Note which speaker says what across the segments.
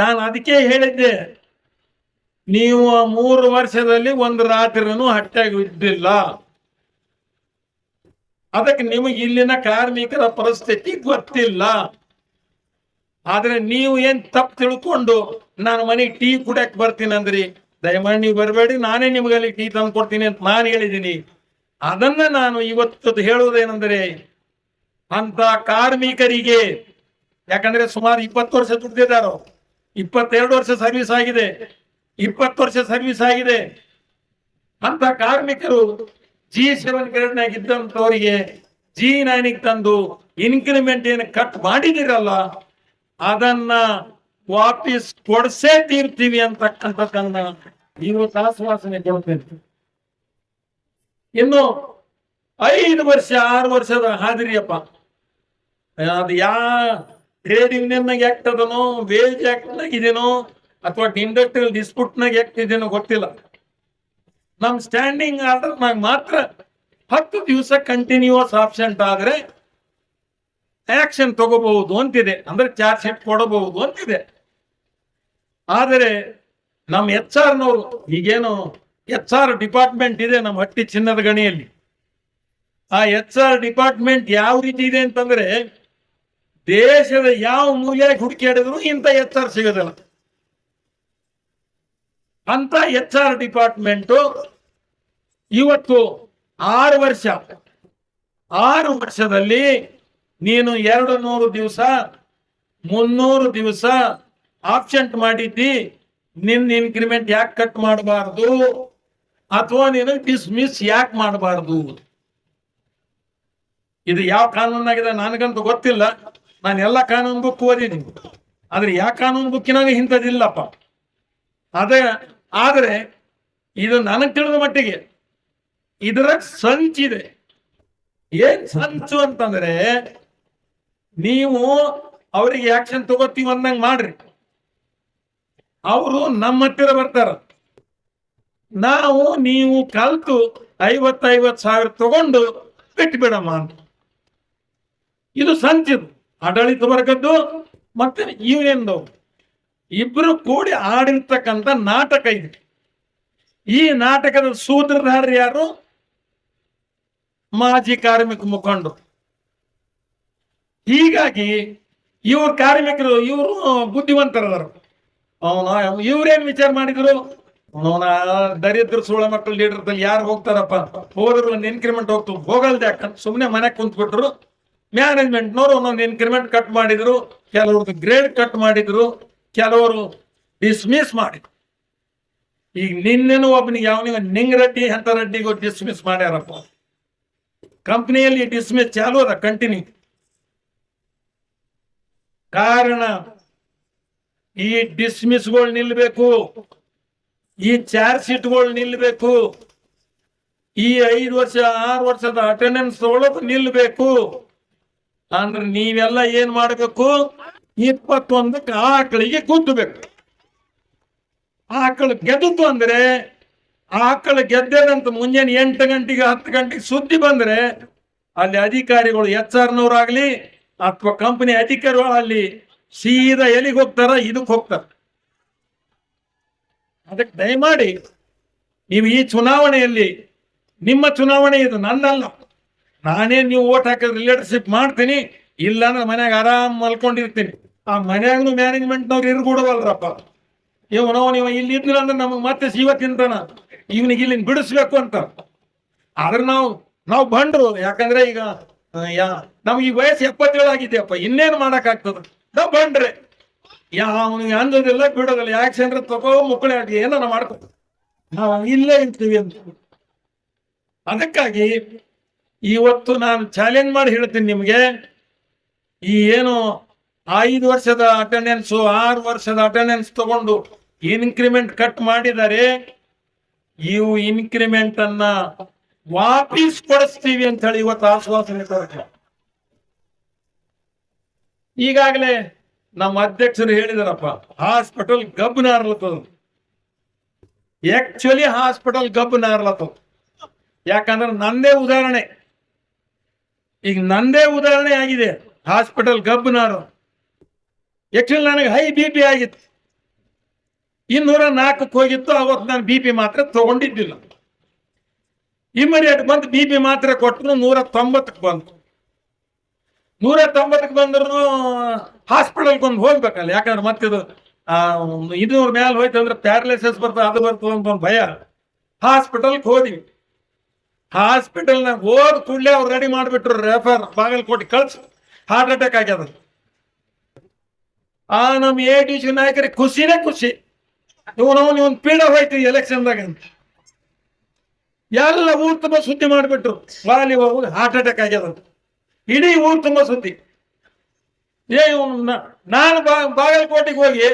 Speaker 1: ನಾನು ಅದಕ್ಕೆ ಹೇಳಿದ್ದೆ, ನೀವು ಮೂರು ವರ್ಷದಲ್ಲಿ ಒಂದು ರಾತ್ರಿನೂ ಹಟ್ಟಾಗಿ ಇದ್ದಿಲ್ಲ. ಅದಕ್ಕೆ ನಿಮಗೆ ಇಲ್ಲಿನ ಕಾರ್ಮಿಕರ ಪರಿಸ್ಥಿತಿ ಗೊತ್ತಿಲ್ಲ. ಆದ್ರೆ ನೀವು ಏನ್ ತಪ್ಪು ತಿಳ್ಕೊಂಡು ನಾನು ಮನೆಗೆ ಟೀ ಕುಡಿಯಕ್ ಬರ್ತೀನಿ ಅಂದ್ರಿ? ದಯಮಾಡಿ ನೀವು ಬರಬೇಡಿ ನಾನೇ ನಿಮ್ಗೆ ಅಲ್ಲಿ ಟೀ ತಂದು ಕೊಡ್ತೀನಿ ಅಂತ ನಾನು ಹೇಳಿದ್ದೀನಿ. ಅದನ್ನ ನಾನು ಇವತ್ತು ಹೇಳುವುದೇನೆಂದರೆ ಅಂತ ಕಾರ್ಮಿಕರಿಗೆ, ಯಾಕಂದ್ರೆ ಸುಮಾರು ಇಪ್ಪತ್ತು ವರ್ಷ ದುಡ್ದಿದ್ದಾರೋ ಇಪ್ಪತ್ತೆರಡು ವರ್ಷ ಸರ್ವಿಸ್ ಆಗಿದೆ. ಇಪ್ಪತ್ತು ವರ್ಷ ಸರ್ವಿಸ್ ಆಗಿದೆ. ಅಂತ ಕಾರ್ಮಿಕರು ಜಿ ಸೆವೆನ್ ಗ್ರೇಡ್ ಇದ್ದಂಥವರಿಗೆ ಜಿ ನೈನಿಗೆ ತಂದು ಇನ್ಕ್ರಿಮೆಂಟ್ ಏನು ಕಟ್ ಮಾಡಿದಿರಲ್ಲ, ಅದನ್ನ ವಾಪಸ್ ಕೊಡ್ಸೇ ತೀರ್ತೀವಿ ಅಂತಕ್ಕಂಥದ್ದನ್ನ ನೀವು ಆಶ್ವಾಸನೆ ಕೊಡ್ತೇನೆ ಇನ್ನು ಐದು ವರ್ಷ, ಆರು ವರ್ಷದ ಹಾದಿರಿಯಪ್ಪ. ಅದು ಯಾ ಟ್ರೇಡ್ ಯೂನಿಯನ್ ಆಕ್ಟ್ ಅದನೋ ವೇಜ್ ಆಕ್ಟ್ ಇದೇನೋ, ಅಥವಾ ಇಂಡಸ್ಟ್ರಿಯಲ್ ಡಿಸ್ಪ್ಯೂಟ್ನಾಗ ಆಕ್ಟ್ ಇದೇನೋ ಗೊತ್ತಿಲ್ಲ. ನಮ್ ಸ್ಟ್ಯಾಂಡಿಂಗ್ ಆರ್ಡರ್ ನಾಗ ಮಾತ್ರ ಹತ್ತು ದಿವಸ ಕಂಟಿನ್ಯೂಸ್ ಆಬ್ಸೆಂಟ್ ಆದ್ರೆ ಆಕ್ಷನ್ ತಗೋಬಹುದು ಅಂತಿದೆ. ಅಂದ್ರೆ ಚಾರ್ಜ್ ಶೀಟ್ ಕೊಡಬಹುದು ಅಂತಿದೆ. ಆದರೆ ನಮ್ಮ ಎಚ್ ಆರ್ನವರು ಈಗೇನು ಎಚ್ ಆರ್ ಡಿಪಾರ್ಟ್ಮೆಂಟ್ ಇದೆ ನಮ್ಮ ಹಟ್ಟಿ ಚಿನ್ನದ ಗಣಿಯಲ್ಲಿ. ಆ ಎಚ್ ಆರ್ ಡಿಪಾರ್ಟ್ಮೆಂಟ್ ಯಾವ ರೀತಿ ಇದೆ ಅಂತಂದ್ರೆ ದೇಶದ ಯಾವ ಮೂಲೆಯಾಗಿ ಹುಡುಕಿ ಹಿಡಿದ್ರು ಇಂಥ ಎಚ್ ಆರ್ ಸಿಗೋದಿಲ್ಲ. ಅಂತ ಎಚ್ ಆರ್ ಡಿಪಾರ್ಟ್ಮೆಂಟು ಇವತ್ತು ಆರು ವರ್ಷ, ಆರು ವರ್ಷದಲ್ಲಿ ನೀನು ಎರಡು ನೂರು ದಿವಸ, ಮುನ್ನೂರು ದಿವಸ ಆಬ್ಸೆಂಟ್ ಮಾಡಿದ್ದಿ ನಿನ್ನ ಇನ್ಕ್ರಿಮೆಂಟ್ ಯಾಕೆ ಕಟ್ ಮಾಡಬಾರ್ದು? ಅಥವಾ ನೀನು ಡಿಸ್ಮಿಸ್ ಯಾಕೆ ಮಾಡಬಾರ್ದು? ಇದು ಯಾವ ಕಾನೂನಾಗಿದೆ ನನಗಂತೂ ಗೊತ್ತಿಲ್ಲ. ನಾನು ಎಲ್ಲ ಕಾನೂನು ಬುಕ್ ಓದಿದ್ದೀನಿ ಆದ್ರೆ ಯಾವ ಕಾನೂನು ಬುಕ್ಕಿನಾಗ ಇಂಥದ್ದಿಲ್ಲಪ್ಪ. ಅದೇ, ಆದರೆ ಇದು ನನಗೆ ತಿಳಿದ ಮಟ್ಟಿಗೆ ಇದರ ಸಂಚಿದೆ. ಏನ್ ಸಂಚು ಅಂತಂದ್ರೆ ನೀವು ಅವರಿಗೆ ಆಕ್ಷನ್ ತಗೋತೀವಿ ಅಂದಂಗ ಮಾಡ್ರಿ. ಅವರು ನಮ್ಮ ಹತ್ತಿರ ಬರ್ತಾರ. ನಾವು ನೀವು ಕಲ್ತು ಐವತ್ತೈವತ್ ಸಾವಿರ ತಗೊಂಡು ಬಿಟ್ಟು ಬಿಡಮ್ಮ ಅಂತ. ಇದು ಸಂಚಿದು. ಆಡಳಿತ ವರ್ಗದ್ದು ಮತ್ತೆ ಯೂನಿಯನ್ದು ಇಬ್ರು ಕೂಡಿ ಆಡಿರ್ತಕ್ಕಂಥ ನಾಟಕ ಇದೆ. ಈ ನಾಟಕದ ಸೂತ್ರಧಾರರು ಯಾರು? ಮಾಜಿ ಕಾರ್ಮಿಕ ಮುಖಂಡರು. ಹೀಗಾಗಿ ಇವ್ರ ಕಾರ್ಮಿಕರು, ಇವರು ಬುದ್ಧಿವಂತರದರು ಅವನ, ಇವ್ರೇನ್ ವಿಚಾರ ಮಾಡಿದ್ರು? ಅವನ ದರಿದ್ರ ಸೋಳ ಮಕ್ಕಳು ಲೀಡರ್ದಲ್ಲಿ ಯಾರು ಹೋಗ್ತಾರಪ್ಪ? ಹೋದ್ರು ಒಂದು ಇನ್ಕ್ರಿಮೆಂಟ್ ಹೋಗ್ತು, ಹೋಗಲ್ದೆ ಯಾಕಂತ ಸುಮ್ಮನೆ ಮನೆಗೆ ಕುಂತ್ಬಿಟ್ರು. ಮ್ಯಾನೇಜ್ಮೆಂಟ್ನವರು ಒಂದೊಂದು ಇನ್ಕ್ರಿಮೆಂಟ್ ಕಟ್ ಮಾಡಿದ್ರು ಕೆಲವ್ರದ್ದು ಗ್ರೇಡ್ ಕಟ್ ಮಾಡಿದ್ರು, ಕೆಲವರು ಡಿಸ್ಮಿಸ್ ಮಾಡಿದ್ರು. ಈಗ ನಿನ್ನೆನೂ ಒಬ್ಬನಿಗೆ ಯಾವನಿಗೆ ನಿಂಗರೆಡ್ಡಿ ಅಂತ ರೆಡ್ಡಿಗೂ ಡಿಸ್ಮಿಸ್ ಮಾಡ್ಯಾರಪ್ಪ. ಕಂಪ್ನಿಯಲ್ಲಿ ಡಿಸ್ಮಿಸ್ ಚಾಲು ಅದ ಕಂಟಿನ್ಯೂ ಕಾರಣ ಈ ಡಿಸ್ಮಿಸ್ಗಳು ನಿಲ್ಬೇಕು, ಈ ಚಾರ್ಜ್ ಶೀಟ್ಗಳು ನಿಲ್ಬೇಕು, ಈ ಐದು ವರ್ಷ, ಆರು ವರ್ಷದ ಅಟೆಂಡೆನ್ಸ್ ತಗೊಳ್ಳೋದು ನಿಲ್ಬೇಕು. ಅಂದ್ರೆ ನೀವೆಲ್ಲ ಏನ್ ಮಾಡಬೇಕು? ಇಪ್ಪತ್ತೊಂದಕ್ಕೆ ಆಕಳಿಗೆ ಗುದ್ದಬೇಕು. ಆಕಳು ಗೆದ್ದು ಅಂದ್ರೆ, ಆಕಳು ಗೆದ್ದೇನಂತ ಮುಂಜಾನೆ ಎಂಟು ಗಂಟೆಗೆ ಹತ್ತು ಗಂಟೆಗೆ ಸುದ್ದಿ ಬಂದ್ರೆ, ಅಲ್ಲಿ ಅಧಿಕಾರಿಗಳು ಎಚ್ ಆರ್ನವ್ರಾಗ್ಲಿ ಅಥವಾ ಕಂಪನಿ ಅಧಿಕಾರಿಗಳು ಅಲ್ಲಿ ಸೀದಾ ಎಲ್ಲಿಗೆ ಹೋಗ್ತಾರ ಇದಕ್ಕೆ ಹೋಗ್ತಾರ. ಅದಕ್ಕೆ ದಯಮಾಡಿ, ನೀವು ಈ ಚುನಾವಣೆಯಲ್ಲಿ, ನಿಮ್ಮ ಚುನಾವಣೆ ಇದು ನನ್ನಲ್ಲ. ನಾನೇ ನೀವು ಓಟ್ ಹಾಕಿದ್ರೆ ಲೀಡರ್ಶಿಪ್ ಮಾಡ್ತೀನಿ ಇಲ್ಲ ಅಂದ್ರೆ ಮನ್ಯಾಗ ಆರಾಮ್ ಮಲ್ಕೊಂಡಿರ್ತೀನಿ. ಆ ಮನ್ಯಾಗನು ಮ್ಯಾನೇಜ್ಮೆಂಟ್ನವ್ರು ಇರ್ಗೂಡವಲ್ರಪ್ಪ. ಇವನೋ ನೀವು ಇಲ್ಲಿ ಇದ್ದಿಲ್ಲ ಅಂದ್ರೆ ನಮಗೆ ಮತ್ತೆ ಶಿವ ತಿಂತಾನ. ಇವನಿಗೆ ಇಲ್ಲಿ ಬಿಡಿಸ್ಬೇಕು ಅಂತ. ಆದ್ರೆ ನಾವು ನಾವು ಬಂಡ್ರು. ಯಾಕಂದ್ರೆ ಈಗ ಯಾ, ನಮ್ಗೆ ಈ ವಯಸ್ಸು ಎಪ್ಪತ್ತೇಳು ಆಗಿದೆಯಪ್ಪ. ಇನ್ನೇನು ಮಾಡಕ್ಕಾಗ್ತದ? ನಾವು ಬಂಡ್ರೆ. ಯಾವನಿಗೆ ಅಂದೋದಿಲ್ಲ ಬಿಡೋದಿಲ್ಲ. ಯಾಕೆ ತಗೋ ಮುಕ್ಕಳೆ ಆಗಿ ಏನಾರ ಮಾಡ್ಕೊ. ನಾವು ಇಲ್ಲೇ ಇರ್ತೀವಿ ಅಂತ. ಅದಕ್ಕಾಗಿ ಇವತ್ತು ನಾನು ಚಾಲೆಂಜ್ ಮಾಡಿ ಹೇಳ್ತೀನಿ ನಿಮಗೆ. ಈ ಏನು ಐದು ವರ್ಷದ ಅಟೆಂಡೆನ್ಸ್ ಆರು ವರ್ಷದ ಅಟೆಂಡೆನ್ಸ್ ತಗೊಂಡು ಇನ್ಕ್ರಿಮೆಂಟ್ ಕಟ್ ಮಾಡಿದ್ದಾರೆ ಇವು ಇನ್ಕ್ರಿಮೆಂಟ್ ಅನ್ನ ವಾಪಸ್ ಕೊಡಿಸ್ತೀವಿ ಅಂತ ಹೇಳಿ ಇವತ್ತು ಆಶ್ವಾಸನೆ ಕೊಡ್ತಾರೆ ಈಗಾಗಲೇ ನಮ್ಮ ಅಧ್ಯಕ್ಷರು ಹೇಳಿದಾರಪ್ಪ ಹಾಸ್ಪಿಟಲ್ ಗಬ್ ನಾರ್ಲತ್ತದ. ಆಕ್ಚುಲಿ ಹಾಸ್ಪಿಟಲ್ ಗಬ್ ನಾರ್ಲತ್ತದ. ಯಾಕಂದ್ರೆ ನಂದೇ ಉದಾಹರಣೆ. ಈಗ ನಂದೇ ಉದಾಹರಣೆ ಆಗಿದೆ. ಹಾಸ್ಪಿಟಲ್ ಗಬ್ಬನಾರು ಆಕ್ಚುಲಿ ನನಗೆ ಹೈ ಬಿ ಪಿ ಆಗಿತ್ತು. ಇನ್ನೂರ ನಾಲ್ಕಕ್ಕೆ ಹೋಗಿತ್ತು, ಅವತ್ತು ನಾನು ಬಿ ಪಿ ಮಾತ್ರ ತಗೊಂಡಿದ್ದಿಲ್ಲ. ಇಮಿಡಿಯೇಟ್ ಬಂದು ಬಿ ಪಿ ಮಾತ್ರ ಕೊಟ್ಟರು ನೂರ ತೊಂಬತ್ತಕ್ಕೆ ಬಂತು. ನೂರ ತೊಂಬತ್ತಕ್ಕೆ ಬಂದ್ರು ಹಾಸ್ಪಿಟಲ್ಗೆ ಒಂದು ಹೋಗ್ಬೇಕಲ್ಲ, ಯಾಕಂದ್ರೆ ಮತ್ತಿದು ಇನ್ನೂರ ಮೇಲೆ ಹೋಯ್ತು ಅಂದ್ರೆ ಪ್ಯಾರಾಲಿಸಿಸ್ ಬರ್ತದೆ, ಅದು ಬರ್ತದೆ ಅಂತ ಒಂದು ಭಯ. ಹಾಸ್ಪಿಟಲ್ಗೆ ಹೋದ್ವಿ. ಹಾಸ್ಪಿಟಲ್ನಾಗ ಹೋದ ಕೂಡಲೇ ಅವ್ರು ರೆಡಿ ಮಾಡಿಬಿಟ್ರು ರೆಫರ್ ಬಾಗಲಕೋಟೆ. ಕಳ್ಸಿ. ಹಾರ್ಟ್ ಅಟ್ಯಾಕ್ ಆಗ್ಯದ. ಆ ನಮ್ಮ ಎ ಡಿ ಸಿ ನಾಯಕರಿಗೆ ಖುಷಿನೇ ಖುಷಿ. ಇವನವನು ಇವನ್ ಪೀಡ ಹೋಯ್ತು ಎಲೆಕ್ಷನ್ದಾಗ. ಎಲ್ಲ ಊರ್ ತುಂಬ ಸುದ್ದಿ ಮಾಡಿಬಿಟ್ರು. ಬಾಲಿ ಹೋಗಿ ಹಾರ್ಟ್ ಅಟ್ಯಾಕ್ ಆಗ್ಯದ ಅಂತ. ಇಡೀ ಊರ್ ತುಂಬ ಸುದ್ದಿ. ಏ, ಇವನ್, ನಾನು ಬಾಗಲಕೋಟೆಗೆ ಹೋಗಿ,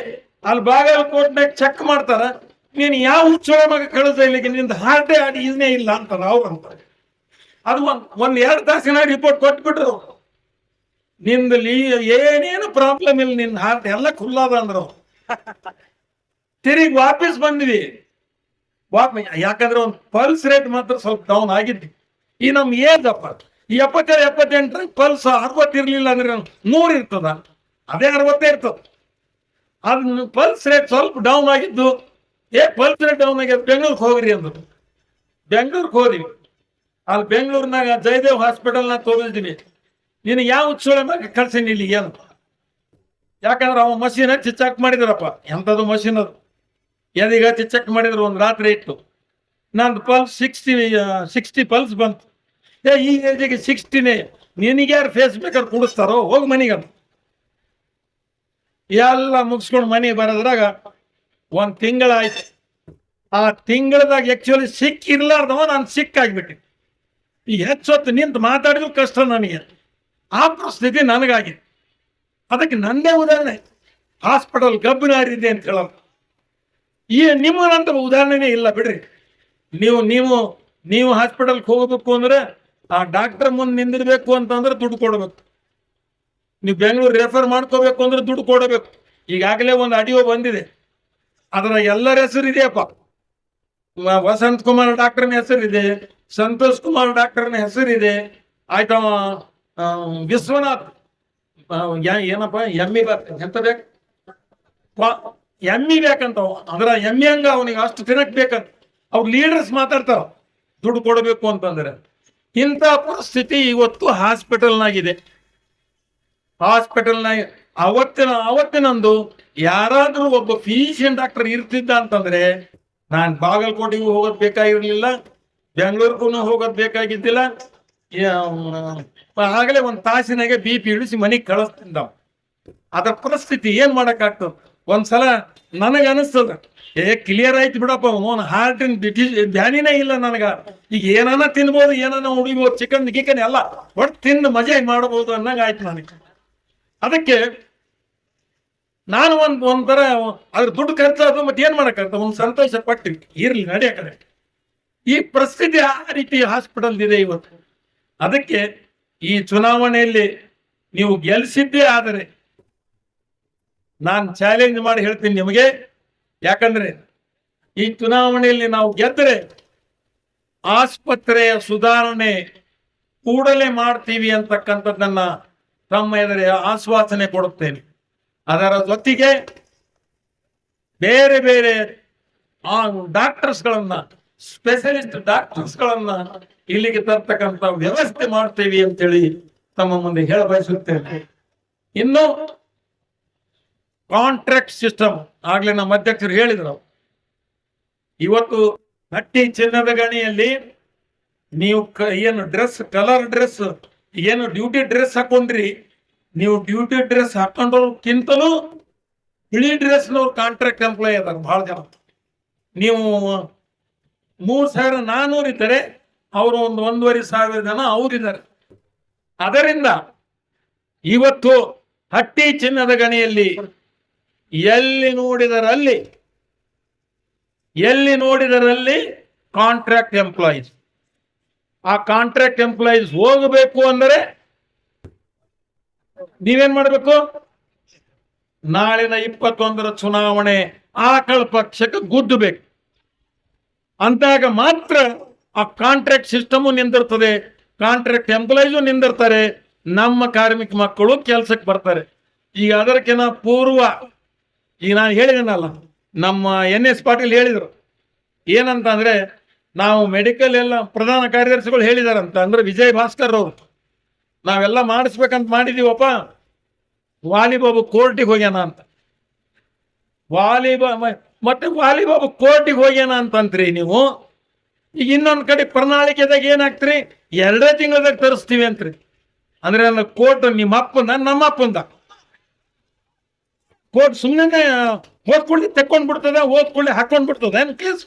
Speaker 1: ಅಲ್ಲಿ ಬಾಗಲಕೋಟ್ನಾಗ ಚೆಕ್ ಮಾಡ್ತಾರ. ನೀನು ಯಾವ ಹುಚ್ಚೊಳ ಮಗ ಕಳಿಸ ಇಲ್ಲಿಗೆ? ನಿಂದ ಹಾರ್ಟೇ ಆಡಿ ಇದನ್ನೇ ಇಲ್ಲ ಅಂತ ಅವ್ರು ಅಂತಾರೆ. ಅದು ಒಂದ್ ಒಂದ್ ಎರಡು ತಾಸಿನ ರಿಪೋರ್ಟ್ ಕೊಟ್ಬಿಟ್ರು. ನಿಂದು ಲೀ, ಏನೇನು ಪ್ರಾಬ್ಲಮ್ ಇಲ್ಲ ನಿನ್ನ ಹಾರ್ಟ್ ಎಲ್ಲ ಖುಲ್ಲಾದ ಅಂದ್ರು. ತಿರುಗಿ ವಾಪಸ್ ಬಂದ್ವಿ. ವಾಪ, ಯಾಕಂದ್ರೆ ಒಂದು ಪಲ್ಸ್ ರೇಟ್ ಮಾತ್ರ ಸ್ವಲ್ಪ ಡೌನ್ ಆಗಿದ್ವಿ ಈ ನಮ್ ಏಜಪ್ಪ ಈ ಎಪ್ಪತ್ತೇಳು, ಎಪ್ಪತ್ತೆಂಟರ ಪಲ್ಸ್ ಅರವತ್ತಿರ್ಲಿಲ್ಲ ಅಂದ್ರೆ ನೂರು ಇರ್ತದ. ಅದೇ ಅರವತ್ತೇ ಇರ್ತದ. ಅದ್ ಪಲ್ಸ್ ರೇಟ್ ಸ್ವಲ್ಪ ಡೌನ್ ಆಗಿದ್ದು. ಏ ಪಲ್ಸರ್ ಡೌನ್ ಆಗ್ಯದ ಬೆಂಗಳೂರಿಗೆ ಹೋಗ್ರಿ ಅಂದ್ರು. ಬೆಂಗಳೂರಿಗೆ ಹೋದ್ವಿ. ಅಲ್ಲಿ ಬೆಂಗಳೂರಿನಾಗ ಜಯದೇವ್ ಹಾಸ್ಪಿಟಲ್ನಾಗ ತೋರಿಸ್ತೀನಿ ನೀನು ಯಾವ ಉತ್ಸವ ಮ್ಯಾಗ ಕಳ್ಸೀನಿ ಇಲ್ಲಿ ಏನಪ್ಪ ಯಾಕಂದ್ರೆ ಅವ ಮಷೀನ್ ಹಚ್ಚಿ ಚೆಕ್ ಮಾಡಿದ್ರಪ್ಪ. ಎಂಥದ್ದು ಮಷೀನ್ ಅದು? ಎದೀಗ ಹಚ್ಚಿ ಚೆಕ್ ಮಾಡಿದ್ರು, ಒಂದು ರಾತ್ರಿ ಇಟ್ಟು ನಂದು ಪಲ್ಸ್ ಸಿಕ್ಸ್ಟಿ ಸಿಕ್ಸ್ಟಿ ಪಲ್ಸ್ ಬಂತು. ಏ, ಈ ಏಜಿಗೆ ಸಿಕ್ಸ್ಟಿನೇ ನಿನಗೆ ಯಾರು ಫೇಸ್ ಬೇಕಾದ್ರೆ ಕುಡಿಸ್ತಾರೋ? ಹೋಗಿ ಮನೆಗೆ. ಎಲ್ಲ ಮುಗಿಸ್ಕೊಂಡು ಮನೆಗೆ ಬರೋದ್ರಾಗ ಒಂದು ತಿಂಗಳಾಯ್ತು. ಆ ತಿಂಗಳದಾಗ ಆಕ್ಚುಲಿ ಸಿಕ್ಕಿರ್ಲಾರ್ದವ, ನಾನು ಸಿಕ್ಕಾಗ್ಬಿಟ್ಟೆ. ಈ ಹೆಚ್ಚೊತ್ತು ನಿಂತು ಮಾತಾಡಿದ್ರು ಕಷ್ಟ ನನಗೆ. ಆ ಪರಿಸ್ಥಿತಿ ನನಗಾಗಿದೆ. ಅದಕ್ಕೆ ನನ್ನೇ ಉದಾಹರಣೆ. ಹಾಸ್ಪಿಟಲ್ ಗಬ್ಬಿನಾರಿದೆ ಅಂತ ಹೇಳೋದು. ಈ ನಿಮ್ಮನಂತ ಉದಾಹರಣೆನೇ ಇಲ್ಲ ಬಿಡ್ರಿ. ನೀವು ನೀವು ನೀವು ಹಾಸ್ಪಿಟಲ್ಗೆ ಹೋಗಬೇಕು ಅಂದ್ರೆ ಆ ಡಾಕ್ಟರ್ ಮುಂದೆ ನಿಂದಿರ್ಬೇಕು ಅಂತಂದ್ರೆ ದುಡ್ಡು ಕೊಡಬೇಕು. ನೀವು ಬೆಂಗಳೂರು ರೆಫರ್ ಮಾಡ್ಕೋಬೇಕು ಅಂದ್ರೆ ದುಡ್ಡು ಕೊಡಬೇಕು. ಈಗಾಗಲೇ ಒಂದು ಆಡಿಯೋ ಬಂದಿದೆ. ಅದರ ಎಲ್ಲರ ಹೆಸರು ಇದೆಯಪ್ಪ ವಸಂತ ಕುಮಾರ್ ಡಾಕ್ಟರ್ನ ಹೆಸರಿದೆ, ಸಂತೋಷ್ ಕುಮಾರ್ ಡಾಕ್ಟರ್ನ ಹೆಸರಿದೆ, ಆಯ್ತಾ ವಿಶ್ವನಾಥ್ ಏನಪ್ಪ, ಎಮ್ಮಿ ಬರ್ತ ಎಂತ ಬೇಕು? ಎಮ್ಮಿ ಬೇಕಂತ ಅದರ ಅದ್ರ ಎಮ್ಮಿ ಹಂಗ ಅವನಿಗೆ ಅಷ್ಟು ತಿನ್ನಕ್ ಬೇಕಂತ. ಅವ್ರ ಲೀಡರ್ಸ್ ಮಾತಾಡ್ತಾರ, ದುಡ್ಡು ಕೊಡಬೇಕು ಅಂತಂದ್ರೆ. ಇಂಥ ಪರಿಸ್ಥಿತಿ ಇವತ್ತು ಹಾಸ್ಪಿಟಲ್ನಾಗಿದೆ. ಹಾಸ್ಪಿಟಲ್ನಾಗ ಅವತ್ತಿನ, ಅವತ್ತಿನಂದು ಯಾರಾದರೂ ಒಬ್ಬ ಫಿಸಿಷಿಯನ್ ಡಾಕ್ಟರ್ ಇರ್ತಿದ್ದ ಅಂತಂದ್ರೆ ನಾನು ಬಾಗಲಕೋಟೆಗೂ ಹೋಗೋದ್ ಬೇಕಾಗಿರ್ಲಿಲ್ಲ ಬೆಂಗಳೂರಿಗೂ ಹೋಗೋದ್ ಬೇಕಾಗಿದ್ದಿಲ್ಲ. ಆಗಲೇ ಒಂದು ತಾಸಿನಾಗೆ ಬಿ ಪಿ ಇಳಿಸಿ ಮನೆಗೆ ಕಳಿಸ್ತಿದ್ದ ಅದರ ಪರಿಸ್ಥಿತಿ ಏನ್ ಮಾಡಕ್ಕಾಗ್ತದೆ? ಒಂದ್ಸಲ ನನಗೆ ಅನಿಸ್ತದ ಏ ಕ್ಲಿಯರ್ ಆಯ್ತು ಬಿಡಪ್ಪ, ಅವನು ಹಾರ್ಟಿನ ಧ್ಯಾನಿನೇ ಇಲ್ಲ ನನಗ. ಈಗ ಏನಾನ ತಿನ್ಬೋದು, ಏನಾನ ಉಡಿಬೋದು ಚಿಕನ್ ಗಿಕನ್ ಎಲ್ಲ ಒಟ್ಟು ತಿಂದು ಮಜಾ ಮಾಡಬಹುದು ಅನ್ನಂಗೆ ಆಯ್ತು ನನಗೆ. ಅದಕ್ಕೆ ನಾನು ಒಂದು ಒಂಥರ ಅದ್ರ ದುಡ್ಡು ಖರ್ಚಾದ್ರು ಮತ್ತೆ ಏನ್ ಮಾಡಕ್ಕಾಗ್ತದೆ ಒಂದು ಸಂತೋಷ ಪಟ್ಟಿವಿ ಇರ್ಲಿ, ನಡೆಯಕಡೆ. ಈ ಪರಿಸ್ಥಿತಿ ಆ ರೀತಿ ಹಾಸ್ಪಿಟಲ್ ಇದೆ ಇವತ್ತು. ಅದಕ್ಕೆ ಈ ಚುನಾವಣೆಯಲ್ಲಿ ನೀವು ಗೆಲ್ಸಿದ್ದೇ ಆದರೆ ನಾನು ಚಾಲೆಂಜ್ ಮಾಡಿ ಹೇಳ್ತೀನಿ ನಿಮಗೆ. ಯಾಕಂದ್ರೆ ಈ ಚುನಾವಣೆಯಲ್ಲಿ ನಾವು ಗೆದ್ದರೆ ಆಸ್ಪತ್ರೆಯ ಸುಧಾರಣೆ ಕೂಡಲೇ ಮಾಡ್ತೀವಿ ಅಂತಕ್ಕಂಥದ್ದನ್ನ ತಮ್ಮ ಎದುರೇ ಆಶ್ವಾಸನೆ ಕೊಡುತ್ತೇನೆ. ಅದರ ಜೊತೆಗೆ ಬೇರೆ ಬೇರೆ, ಆ ಡಾಕ್ಟರ್ಸ್ಗಳನ್ನ, ಸ್ಪೆಷಲಿಸ್ಟ್ ಡಾಕ್ಟರ್ಸ್ಗಳನ್ನ ಇಲ್ಲಿಗೆ ತರ್ತಕ್ಕಂಥ ವ್ಯವಸ್ಥೆ ಮಾಡ್ತೀವಿ ಅಂತೇಳಿ ತಮ್ಮ ಮುಂದೆ ಹೇಳ ಬಯಸುತ್ತೇನೆ. ಇನ್ನು ಕಾಂಟ್ರಾಕ್ಟ್ ಸಿಸ್ಟಮ್ ಆಗ್ಲೇ ನಮ್ಮ ಅಧ್ಯಕ್ಷರು ಹೇಳಿದ್ರು. ಇವತ್ತು ಹಟ್ಟಿ ಚಿನ್ನದ ಗಣಿಯಲ್ಲಿ ನೀವು ಏನು ಡ್ರೆಸ್ ಕಲರ್ ಡ್ರೆಸ್ ಏನು ಡ್ಯೂಟಿ ಡ್ರೆಸ್ ಹಾಕೊಂಡ್ರಿ ನೀವು ಡ್ಯೂಟಿ ಡ್ರೆಸ್ ಹಾಕೊಂಡೋರ್ಕಿಂತಲೂ ಬಿಳಿ ಡ್ರೆಸ್ನವ್ರು ಕಾಂಟ್ರಾಕ್ಟ್ ಎಂಪ್ಲಾಯ್ ಇದ್ದಾರೆ ಬಹಳ ಜನ. ನೀವು ಮೂರು ಸಾವಿರ ನಾನ್ನೂರು ಇದ್ದರೆ ಅವರು ಒಂದು ಒಂದೂವರೆ ಸಾವಿರ ಜನ ಅವರಿದ್ದಾರೆ ಅದರಿಂದ ಇವತ್ತು ಹಟ್ಟಿ ಚಿನ್ನದ ಗಣಿಯಲ್ಲಿ ಎಲ್ಲಿ ನೋಡಿದರಲ್ಲಿ ಎಲ್ಲಿ ನೋಡಿದರಲ್ಲಿ ಕಾಂಟ್ರಾಕ್ಟ್ ಎಂಪ್ಲಾಯೀಸ್ ಆ ಕಾಂಟ್ರಾಕ್ಟ್ ಎಂಪ್ಲಾಯೀಸ್ ಹೋಗಬೇಕು ಅಂದರೆ ನೀವೇನ್ ಮಾಡಬೇಕು? ನಾಳಿನ ಇಪ್ಪತ್ತೊಂದರ ಚುನಾವಣೆ ಆಕಳ ಪಕ್ಷಕ್ಕೆ ಗುದ್ದಬೇಕು. ಅಂದಾಗ ಮಾತ್ರ ಆ ಕಾಂಟ್ರಾಕ್ಟ್ ಸಿಸ್ಟಮು ನಿಂದಿರ್ತದೆ ಕಾಂಟ್ರಾಕ್ಟ್ ಎಂಪ್ಲಾಯೀಸು ನಿಂದಿರ್ತಾರೆ, ನಮ್ಮ ಕಾರ್ಮಿಕ ಮಕ್ಕಳು ಕೆಲಸಕ್ಕೆ ಬರ್ತಾರೆ. ಈಗ ಅದಕ್ಕಿಂತ ಪೂರ್ವ, ಈಗ ನಾನು ಹೇಳಿದನಲ್ಲ, ನಮ್ಮ ಎನ್ ಎಸ್ ಪಾಟೀಲ್ ಹೇಳಿದರು. ಏನಂತ ಅಂದ್ರೆ ನಾವು ಮೆಡಿಕಲ್ ಎಲ್ಲ ಪ್ರಧಾನ ಕಾರ್ಯದರ್ಶಿಗಳು ಹೇಳಿದಾರಂತ ಅಂದರೆ ವಿಜಯ್ ಭಾಸ್ಕರ್ ಅವರು. ನಾವೆಲ್ಲ ಮಾಡಿಸ್ಬೇಕಂತ ಮಾಡಿದೀವಪ್ಪ. ವಾಲಿಬಾಬು ಕೋರ್ಟಿಗೆ ಹೋಗ್ಯಾನ ಅಂತ. ವಾಲಿಬಾ ಮತ್ತೆ ವಾಲಿಬಾಬು ಕೋರ್ಟಿಗೆ ಹೋಗ್ಯಾನ ಅಂತಂತ್ರಿ ನೀವು. ಈಗ ಇನ್ನೊಂದು ಕಡೆ ಪ್ರಣಾಳಿಕೆದಾಗ ಏನಾಗ್ತ್ರಿ? ಎರಡೇ ತಿಂಗಳದಾಗ ತರಿಸ್ತೀವಿ ಅಂತ್ರಿ. ಅಂದ್ರೆ ನನ್ನ ಕೋರ್ಟ್ ನಿಮ್ಮ ಅಪ್ಪಂದ, ನಮ್ಮ ಅಪ್ಪಂದ. ಕೋರ್ಟ್ ಸುಮ್ಮನೆ ಓದ್ಕೊಳ್ಳಿ, ತಕ್ಕೊಂಡ್ಬಿಡ್ತದೆ, ಓದ್ಕೊಳ್ಳಿ, ಹಾಕೊಂಡ್ಬಿಡ್ತದೆ, ಏನ್ ಕೇಸ್